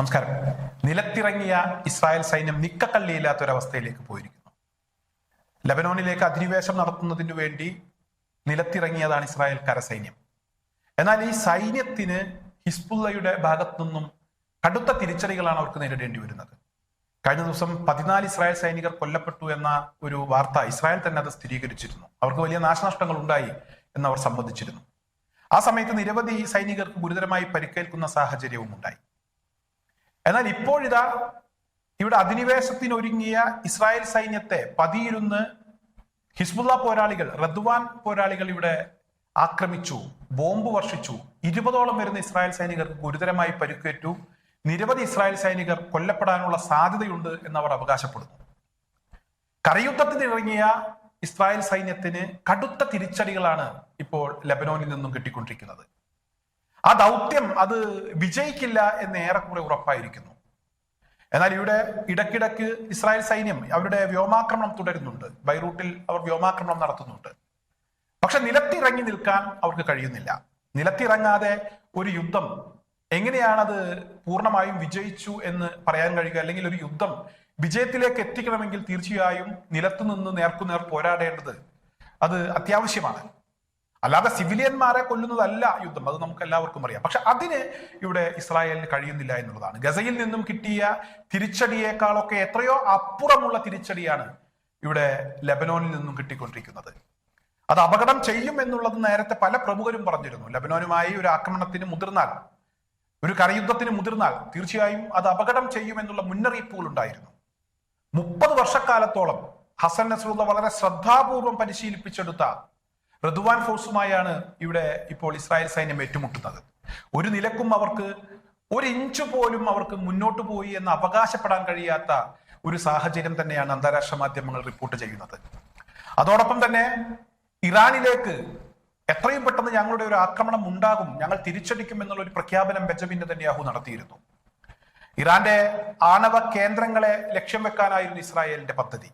നമസ്കാരം. നിലത്തിറങ്ങിയ ഇസ്രായേൽ സൈന്യം നിക്കക്കള്ളിയില്ലാത്ത ഒരവസ്ഥയിലേക്ക് പോയിരിക്കുന്നു. ലബനോണിലേക്ക് അധിനിവേശം നടത്തുന്നതിനു വേണ്ടി നിലത്തിറങ്ങിയതാണ് ഇസ്രായേൽ കരസൈന്യം. എന്നാൽ ഈ സൈന്യത്തിന് ഹിസ്ബുള്ളയുടെ ഭാഗത്തു നിന്നും കടുത്ത തിരിച്ചടികളാണ് അവർക്ക് നേരിടേണ്ടി വരുന്നത്. കഴിഞ്ഞ ദിവസം പതിനാല് ഇസ്രായേൽ സൈനികർ കൊല്ലപ്പെട്ടു എന്ന ഒരു വാർത്ത ഇസ്രായേൽ തന്നെ അത് സ്ഥിരീകരിച്ചിരുന്നു. അവർക്ക് വലിയ നാശനഷ്ടങ്ങൾ ഉണ്ടായി എന്ന് അവർ സംബന്ധിച്ചിരുന്നു. ആ സമയത്ത് നിരവധി സൈനികർക്ക് ഗുരുതരമായി പരിക്കേൽക്കുന്ന സാഹചര്യവും ഉണ്ടായി എന്നാൽ ഇപ്പോഴിതാ ഇവിടെ അധിനിവേശത്തിനൊരുങ്ങിയ ഇസ്രായേൽ സൈന്യത്തെ പതിയിരുന്ന് ഹിസ്ബുള്ള പോരാളികൾ റദ്വാൻ പോരാളികൾ ഇവിടെ ആക്രമിച്ചു ബോംബ് വർഷിച്ചു. ഇരുപതോളം വരുന്ന ഇസ്രായേൽ സൈനികർക്ക് ഗുരുതരമായി പരുക്കേറ്റു. നിരവധി ഇസ്രായേൽ സൈനികർ കൊല്ലപ്പെടാനുള്ള സാധ്യതയുണ്ട് എന്നവർ അവകാശപ്പെടുന്നു. കരയുദ്ധത്തിന് ഇറങ്ങിയ ഇസ്രായേൽ സൈന്യത്തിന് കടുത്ത തിരിച്ചടികളാണ് ഇപ്പോൾ ലബനോനിൽ നിന്നും കിട്ടിക്കൊണ്ടിരിക്കുന്നത്. ആ ദൗത്യം അത് വിജയിക്കില്ല എന്ന് ഏറെക്കുറെ ഉറപ്പായിരിക്കുന്നു. എന്നാൽ ഇവിടെ ഇടക്കിടക്ക് ഇസ്രായേൽ സൈന്യം അവരുടെ വ്യോമാക്രമണം തുടരുന്നുണ്ട്. ബൈറൂട്ടിൽ അവർ വ്യോമാക്രമണം നടത്തുന്നുണ്ട്. പക്ഷെ നിലത്തിറങ്ങി നിൽക്കാൻ അവർക്ക് കഴിയുന്നില്ല. നിലത്തിറങ്ങാതെ ഒരു യുദ്ധം എങ്ങനെയാണത് പൂർണമായും വിജയിച്ചു എന്ന് പറയാൻ കഴിയുക അല്ലെങ്കിൽ ഒരു യുദ്ധം വിജയത്തിലേക്ക് എത്തിക്കണമെങ്കിൽ തീർച്ചയായും നിലത്തുനിന്ന് നേർക്കുനേർ പോരാടേണ്ടത് അത് അത്യാവശ്യമാണ്. അല്ലാതെ സിവിലിയന്മാരെ കൊല്ലുന്നതല്ല യുദ്ധം. അത് നമുക്ക് എല്ലാവർക്കും അറിയാം. പക്ഷെ അതിന് ഇവിടെ ഇസ്രായേലിന് കഴിയുന്നില്ല എന്നുള്ളതാണ്. ഗസയിൽ നിന്നും കിട്ടിയ തിരിച്ചടിയേക്കാളൊക്കെ എത്രയോ അപ്പുറമുള്ള തിരിച്ചടിയാണ് ഇവിടെ ലബനോനിൽ നിന്നും കിട്ടിക്കൊണ്ടിരിക്കുന്നത്. അത് അപകടം ചെയ്യും എന്നുള്ളത് നേരത്തെ പല പ്രമുഖരും പറഞ്ഞിരുന്നു. ലബനോനുമായി ഒരു ആക്രമണത്തിന് മുതിർന്നാൽ ഒരു കരയുദ്ധത്തിന് മുതിർന്നാൽ തീർച്ചയായും അത് അപകടം ചെയ്യും എന്നുള്ള മുന്നറിയിപ്പുകൾ ഉണ്ടായിരുന്നു. മുപ്പത് വർഷക്കാലത്തോളം ഹസൻ നസറുള്ള വളരെ ശ്രദ്ധാപൂർവം പരിശീലിപ്പിച്ചെടുത്ത റദ്വാൻ ഫോഴ്സുമായാണ് ഇവിടെ ഇപ്പോൾ ഇസ്രായേൽ സൈന്യം ഏറ്റുമുട്ടുന്നത്. ഒരു നിലക്കും അവർക്ക് ഒരു ഇഞ്ച് പോലും അവർക്ക് മുന്നോട്ട് പോയി എന്ന് അവകാശപ്പെടാൻ കഴിയാത്ത ഒരു സാഹചര്യം തന്നെയാണ് അന്താരാഷ്ട്ര മാധ്യമങ്ങൾ റിപ്പോർട്ട് ചെയ്യുന്നത്. അതോടൊപ്പം തന്നെ ഇറാനിലേക്ക് എത്രയും പെട്ടെന്ന് ഞങ്ങളുടെ ഒരു ആക്രമണം ഉണ്ടാകും ഞങ്ങൾ തിരിച്ചടിക്കും എന്നുള്ള ഒരു പ്രഖ്യാപനം ബെഞ്ചമിൻ നെതന്യാഹു നടത്തിയിരുന്നു. ഇറാന്റെ ആണവ കേന്ദ്രങ്ങളെ ലക്ഷ്യം വെക്കാനായിരുന്നു ഇസ്രായേലിന്റെ പദ്ധതി.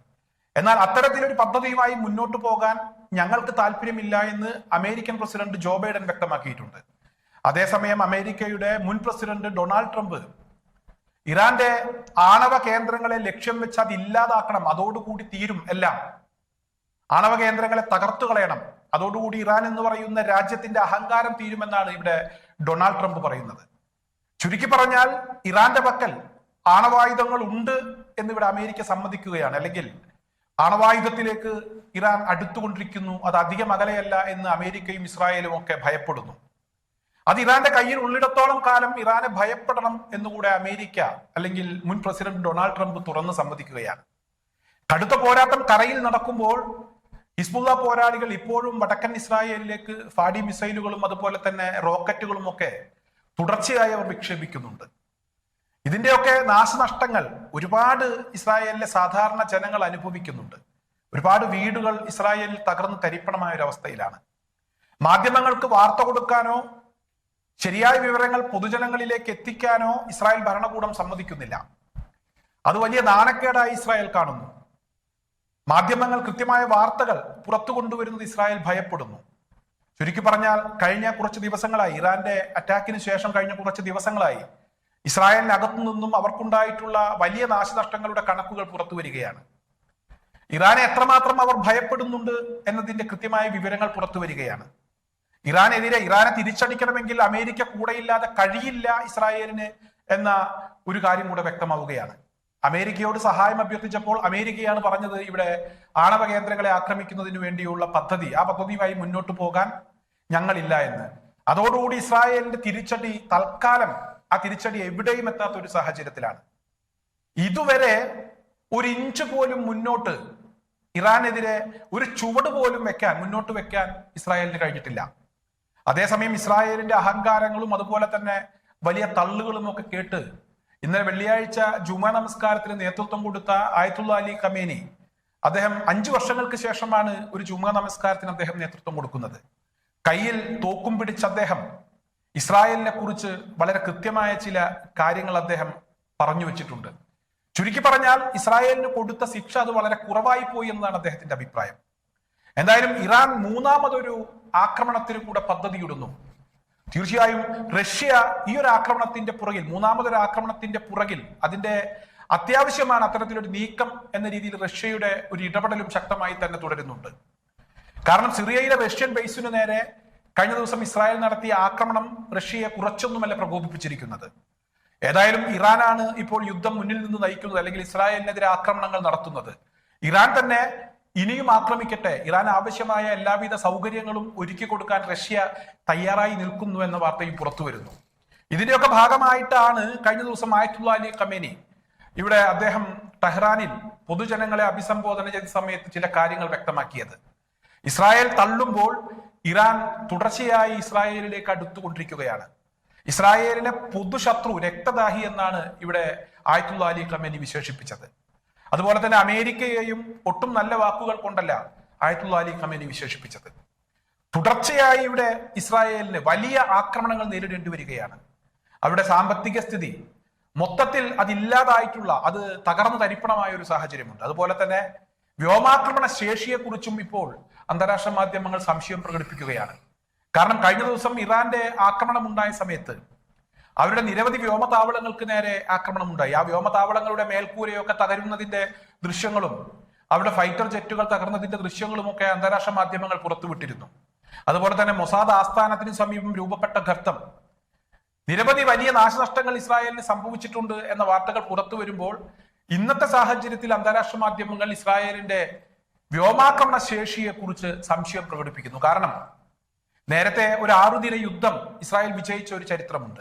എന്നാൽ അത്തരത്തിലൊരു പദ്ധതിയുമായി മുന്നോട്ട് പോകാൻ ഞങ്ങൾക്ക് താല്പര്യമില്ല എന്ന് അമേരിക്കൻ പ്രസിഡന്റ് ജോ ബൈഡൻ വ്യക്തമാക്കിയിട്ടുണ്ട്. അതേസമയം അമേരിക്കയുടെ മുൻ പ്രസിഡന്റ് ഡൊണാൾഡ് ട്രംപ് ഇറാന്റെ ആണവ കേന്ദ്രങ്ങളെ ലക്ഷ്യം വെച്ച് അത് ഇല്ലാതാക്കണം അതോടുകൂടി തീരും എല്ലാം. ആണവ കേന്ദ്രങ്ങളെ തകർത്തു കളയണം അതോടുകൂടി ഇറാൻ എന്ന് പറയുന്ന രാജ്യത്തിന്റെ അഹങ്കാരം തീരുമെന്നാണ് ഇവിടെ ഡൊണാൾഡ് ട്രംപ് പറയുന്നത്. ചുരുക്കി പറഞ്ഞാൽ ഇറാന്റെ പക്കൽ ആണവായുധങ്ങൾ ഉണ്ട് എന്നിവിടെ അമേരിക്ക സമ്മതിക്കുകയാണ്. അല്ലെങ്കിൽ ആണവായുധത്തിലേക്ക് ഇറാൻ അടുത്തുകൊണ്ടിരിക്കുന്നു. അത് അധികം അകലെയല്ല എന്ന് അമേരിക്കയും ഇസ്രായേലും ഒക്കെ ഭയപ്പെടുന്നു. അത് ഇറാന്റെ കയ്യിൽ ഉള്ളിടത്തോളം കാലം ഇറാനെ ഭയപ്പെടണം എന്നുകൂടെ അമേരിക്ക അല്ലെങ്കിൽ മുൻ പ്രസിഡന്റ് ഡൊണാൾഡ് ട്രംപ് തുറന്ന് സമ്മതിക്കുകയാണ്. കടുത്ത പോരാട്ടം കരയിൽ നടക്കുമ്പോൾ ഹിസ്ബുള്ള പോരാളികൾ ഇപ്പോഴും വടക്കൻ ഇസ്രായേലിലേക്ക് ഫാഡി മിസൈലുകളും അതുപോലെ തന്നെ റോക്കറ്റുകളും ഒക്കെ തുടർച്ചയായി അവർ വിക്ഷേപിക്കുന്നുണ്ട്. ഇതിന്റെയൊക്കെ നാശനഷ്ടങ്ങൾ ഒരുപാട് ഇസ്രായേലിലെ സാധാരണ ജനങ്ങൾ അനുഭവിക്കുന്നുണ്ട്. ഒരുപാട് വീടുകൾ ഇസ്രായേലിൽ തകർന്ന് തരിപ്പണമായ ഒരു അവസ്ഥയിലാണ് മാധ്യമങ്ങൾക്ക് വാർത്ത കൊടുക്കാനോ ശരിയായ വിവരങ്ങൾ പൊതുജനങ്ങളിലേക്ക് എത്തിക്കാനോ ഇസ്രായേൽ ഭരണകൂടം സമ്മതിക്കുന്നില്ല. അത് വലിയ നാണക്കേടായി ഇസ്രായേൽ കാണുന്നു. മാധ്യമങ്ങൾ കൃത്യമായ വാർത്തകൾ പുറത്തു കൊണ്ടുവരുന്നത് ഇസ്രായേൽ ഭയപ്പെടുന്നു. ചുരുക്കി പറഞ്ഞാൽ കഴിഞ്ഞ കുറച്ച് ദിവസങ്ങളായി ഇറാന്റെ അറ്റാക്കിന് ശേഷം കഴിഞ്ഞ കുറച്ച് ദിവസങ്ങളായി ഇസ്രായേലിനകത്തു നിന്നും അവർക്കുണ്ടായിട്ടുള്ള വലിയ നാശനഷ്ടങ്ങളുടെ കണക്കുകൾ പുറത്തു വരികയാണ്. ഇറാനെ എത്രമാത്രം അവർ ഭയപ്പെടുന്നുണ്ട് എന്നതിന്റെ കൃത്യമായ വിവരങ്ങൾ പുറത്തു വരികയാണ്. ഇറാനെതിരെ ഇറാനെ തിരിച്ചടിക്കണമെങ്കിൽ അമേരിക്ക കൂടെയില്ലാതെ കഴിയില്ല ഇസ്രായേലിന് എന്ന ഒരു കാര്യം കൂടെ വ്യക്തമാവുകയാണ്. അമേരിക്കയോട് സഹായം അഭ്യർത്ഥിച്ചപ്പോൾ അമേരിക്കയാണ് പറഞ്ഞത് ഇവിടെ ആണവ കേന്ദ്രങ്ങളെ ആക്രമിക്കുന്നതിന് വേണ്ടിയുള്ള പദ്ധതി. ആ പദ്ധതിയുമായി മുന്നോട്ട് പോകാൻ ഞങ്ങളില്ല എന്ന്. അതോടുകൂടി ഇസ്രായേലിന്റെ തിരിച്ചടി തൽക്കാലം ആ തിരിച്ചടി എവിടെയും എത്താത്ത ഒരു സാഹചര്യത്തിലാണ്. ഇതുവരെ ഒരു ഇഞ്ച് പോലും മുന്നോട്ട് ഇറാനെതിരെ ഒരു ചുവട് പോലും വെക്കാൻ മുന്നോട്ട് വെക്കാൻ ഇസ്രായേലിന് കഴിഞ്ഞിട്ടില്ല. അതേസമയം ഇസ്രായേലിന്റെ അഹങ്കാരങ്ങളും അതുപോലെ തന്നെ വലിയ തള്ളുകളും ഒക്കെ കേട്ട് ഇന്നലെ വെള്ളിയാഴ്ച ജുമാ നമസ്കാരത്തിന് നേതൃത്വം കൊടുത്ത ആയത്തുള്ള അലി കമേനി അദ്ദേഹം അഞ്ചു വർഷങ്ങൾക്ക് ശേഷമാണ് ഒരു ജുമാ നമസ്കാരത്തിന് അദ്ദേഹം നേതൃത്വം കൊടുക്കുന്നത്. കയ്യിൽ തോക്കും പിടിച്ച അദ്ദേഹം ഇസ്രായേലിനെ കുറിച്ച് വളരെ കൃത്യമായ ചില കാര്യങ്ങൾ അദ്ദേഹം പറഞ്ഞു വെച്ചിട്ടുണ്ട്. ചുരുക്കി പറഞ്ഞാൽ ഇസ്രായേലിന് കൊടുത്ത ശിക്ഷ അത് വളരെ കുറവായി പോയി എന്നാണ് അദ്ദേഹത്തിന്റെ അഭിപ്രായം. എന്തായാലും ഇറാൻ മൂന്നാമതൊരു ആക്രമണത്തിന് കൂടെ പദ്ധതിയിടുന്നു. തീർച്ചയായും റഷ്യ ഈ ഒരു ആക്രമണത്തിന്റെ പുറകിൽ മൂന്നാമതൊരു ആക്രമണത്തിന്റെ പുറകിൽ അതിന്റെ അത്യാവശ്യമാണ് അത്തരത്തിലൊരു നീക്കം എന്ന രീതിയിൽ റഷ്യയുടെ ഒരു ഇടപെടലും ശക്തമായി തന്നെ തുടരുന്നുണ്ട്. കാരണം സിറിയയിലെ റഷ്യൻ ബേസിനു നേരെ കഴിഞ്ഞ ദിവസം ഇസ്രായേൽ നടത്തിയ ആക്രമണം റഷ്യയെ കുറച്ചൊന്നുമല്ല പ്രകോപിപ്പിച്ചിരിക്കുന്നത്. ഏതായാലും ഇറാനാണ് ഇപ്പോൾ യുദ്ധം മുന്നിൽ നിന്ന് നയിക്കുന്നത് അല്ലെങ്കിൽ ഇസ്രായേലിനെതിരെ ആക്രമണങ്ങൾ നടത്തുന്നത്. ഇറാൻ തന്നെ ഇനിയും ആക്രമിക്കട്ടെ ഇറാൻ ആവശ്യമായ എല്ലാവിധ സൗകര്യങ്ങളും ഒരുക്കി കൊടുക്കാൻ റഷ്യ തയ്യാറായി നിൽക്കുന്നു എന്ന വാർത്തയും പുറത്തു വരുന്നു. ഇതിന്റെയൊക്കെ ഭാഗമായിട്ടാണ് കഴിഞ്ഞ ദിവസം ആയത്തുള്ള അലി കമേനി ഇവിടെ അദ്ദേഹം ടെഹ്റാനിൽ പൊതുജനങ്ങളെ അഭിസംബോധന ചെയ്ത സമയത്ത് ചില കാര്യങ്ങൾ വ്യക്തമാക്കിയത്. ഇസ്രായേൽ തള്ളുമ്പോൾ ഇറാൻ തുടർച്ചയായി ഇസ്രായേലിലേക്ക് അടുത്തുകൊണ്ടിരിക്കുകയാണ്. ഇസ്രായേലിനെ പൊതുശത്രു രക്തദാഹി എന്നാണ് ഇവിടെ ആയത്തുള്ള അലി ഖമേനി വിശേഷിപ്പിച്ചത്. അതുപോലെ തന്നെ അമേരിക്കയെയും ഒട്ടും നല്ല വാക്കുകൾ കൊണ്ടല്ല ആയത്തുള്ള അലി ഖമേനി വിശേഷിപ്പിച്ചത്. തുടർച്ചയായി ഇവിടെ ഇസ്രായേലിന് വലിയ ആക്രമണങ്ങൾ നേരിടേണ്ടി വരികയാണ്. അവരുടെ സാമ്പത്തിക സ്ഥിതി മൊത്തത്തിൽ അതില്ലാതായിട്ടുള്ള അത് തകർന്നു തരിപ്പണമായ ഒരു സാഹചര്യമുണ്ട്. അതുപോലെ തന്നെ വ്യോമാക്രമണ ശേഷിയെക്കുറിച്ചും ഇപ്പോൾ അന്താരാഷ്ട്ര മാധ്യമങ്ങൾ സംശയം പ്രകടിപ്പിക്കുകയാണ്. കാരണം കഴിഞ്ഞ ദിവസം ഇറാന്റെ ആക്രമണം ഉണ്ടായ സമയത്ത് അവരുടെ നിരവധി വ്യോമതാവളങ്ങൾക്ക് നേരെ ആക്രമണം ഉണ്ടായി ആ വ്യോമതാവളങ്ങളുടെ മേൽക്കൂരയൊക്കെ തകരുന്നതിന്റെ ദൃശ്യങ്ങളും അവരുടെ ഫൈറ്റർ ജെറ്റുകൾ തകർന്നതിന്റെ ദൃശ്യങ്ങളും ഒക്കെ അന്താരാഷ്ട്ര മാധ്യമങ്ങൾ പുറത്തുവിട്ടിരുന്നു. അതുപോലെ തന്നെ മൊസാദ് ആസ്ഥാനത്തിന് സമീപം രൂപപ്പെട്ട ഗർത്തം നിരവധി വലിയ നാശനഷ്ടങ്ങൾ ഇസ്രായേലിന് സംഭവിച്ചിട്ടുണ്ട് എന്ന വാർത്തകൾ പുറത്തു വരുമ്പോൾ ഇന്നത്തെ സാഹചര്യത്തിൽ അന്താരാഷ്ട്ര മാധ്യമങ്ങൾ ഇസ്രായേലിന്റെ വ്യോമാക്രമണ ശേഷിയെ കുറിച്ച് സംശയം പ്രകടിപ്പിക്കുന്നു. കാരണം നേരത്തെ ഒരു ആറുദിന യുദ്ധം ഇസ്രായേൽ വിജയിച്ച ഒരു ചരിത്രമുണ്ട്.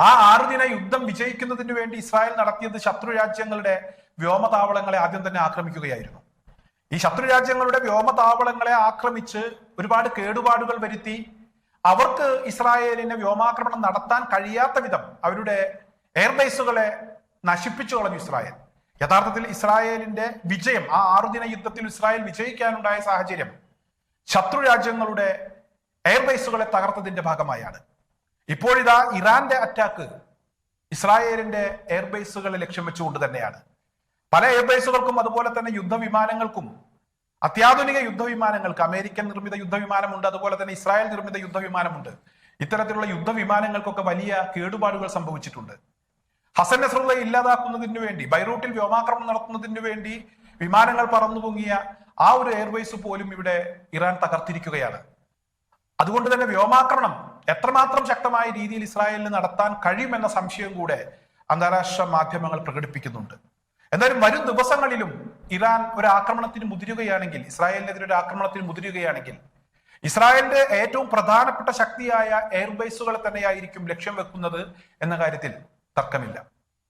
ആ ആറുദിന യുദ്ധം വിജയിക്കുന്നതിന് വേണ്ടി ഇസ്രായേൽ നടത്തിയത് ശത്രു രാജ്യങ്ങളുടെ വ്യോമതാവളങ്ങളെ ആദ്യം തന്നെ ആക്രമിക്കുകയായിരുന്നു. ഈ ശത്രു രാജ്യങ്ങളുടെ വ്യോമതാവളങ്ങളെ ആക്രമിച്ച് ഒരുപാട് കേടുപാടുകൾ വരുത്തി അവർക്ക് ഇസ്രായേലിനെ വ്യോമാക്രമണം നടത്താൻ കഴിയാത്ത വിധം അവരുടെ എയർബേസുകളെ നശിപ്പിച്ചു കളഞ്ഞു ഇസ്രായേൽ. യഥാർത്ഥത്തിൽ ഇസ്രായേലിന്റെ വിജയം ആ ആറുദിന യുദ്ധത്തിൽ ഇസ്രായേൽ വിജയിക്കാനുണ്ടായ സാഹചര്യം ശത്രു രാജ്യങ്ങളുടെ എയർബേസുകളെ തകർത്തതിന്റെ ഭാഗമായാണ്. ഇപ്പോഴിതാ ഇറാന്റെ അറ്റാക്ക് ഇസ്രായേലിന്റെ എയർബേസുകളെ ലക്ഷ്യം വെച്ചുകൊണ്ട് തന്നെയാണ്. പല എയർബേസുകൾക്കും അതുപോലെ തന്നെ യുദ്ധവിമാനങ്ങൾക്കും അത്യാധുനിക യുദ്ധവിമാനങ്ങൾക്ക് അമേരിക്കൻ നിർമ്മിത യുദ്ധവിമാനമുണ്ട് അതുപോലെ തന്നെ ഇസ്രായേൽ നിർമ്മിത യുദ്ധവിമാനമുണ്ട്. ഇത്തരത്തിലുള്ള യുദ്ധവിമാനങ്ങൾക്കൊക്കെ വലിയ കേടുപാടുകൾ സംഭവിച്ചിട്ടുണ്ട്. ഹസൻ നസറുള്ള ഇല്ലാതാക്കുന്നതിന് വേണ്ടി ബൈറൂട്ടിൽ വ്യോമാക്രമണം നടത്തുന്നതിന് വേണ്ടി വിമാനങ്ങൾ പറന്നു പൊങ്ങിയ ആ ഒരു എയർവേസ് പോലും ഇവിടെ ഇറാൻ തകർത്തിരിക്കുകയാണ്. അതുകൊണ്ട് തന്നെ വ്യോമാക്രമണം എത്രമാത്രം ശക്തമായ രീതിയിൽ ഇസ്രായേലിന് നടത്താൻ കഴിയുമെന്ന സംശയം കൂടെ അന്താരാഷ്ട്ര മാധ്യമങ്ങൾ പ്രകടിപ്പിക്കുന്നുണ്ട്. എന്തായാലും വരും ദിവസങ്ങളിലും ഇറാൻ ഒരു ആക്രമണത്തിന് മുതിരുകയാണെങ്കിൽ ഇസ്രായേലിനെതിരെ ഒരു ആക്രമണത്തിന് മുതിരുകയാണെങ്കിൽ ഇസ്രായേലിന്റെ ഏറ്റവും പ്രധാനപ്പെട്ട ശക്തിയായ എയർബേസുകളെ തന്നെയായിരിക്കും ലക്ഷ്യം വെക്കുന്നത് എന്ന കാര്യത്തിൽ തർക്കമില്ല.